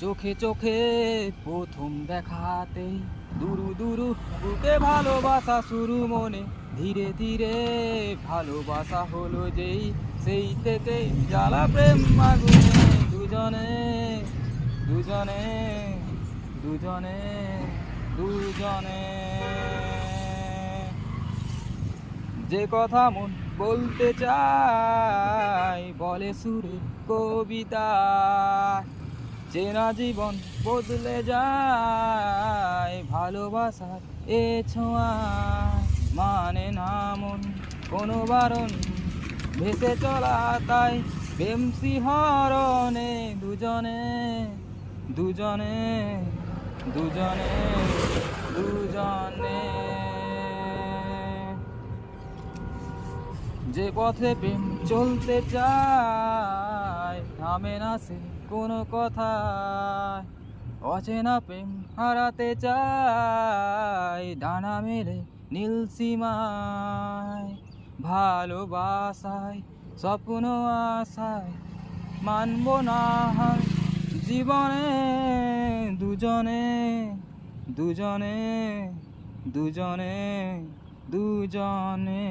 চোখে চোখে প্রথম দেখাতে। দুরু দুরু বুকে ভালোবাসা শুরু মনে। ধীরে ধীরে ভালোবাসা হলো যেই, সেই থেকে জ্বালা প্রেম মাগুনে দুজনে দুজনে দুজনে দুজনে। যে কথা মন বলতে চাই বলে সুরে কবিতা। চেনা জীবন বদলে যায় ভালোবাসার এ ছোঁয়া মানে না মন, কোনো বারণ ভেসে চলা তাই প্রেম হরণে দুজনে দুজনে দুজনে দুজনে। যে পথে প্রেম চলতে চায় থামে না সে কোনো কথা অচেনা প্রেম হারাতে চায়, ডানা মেলে নীল সীমায়। ভালোবাসায়, স্বপ্ন আশায় মানব না জীবনে, দুজনে দুজনে দুজনে দুজনে।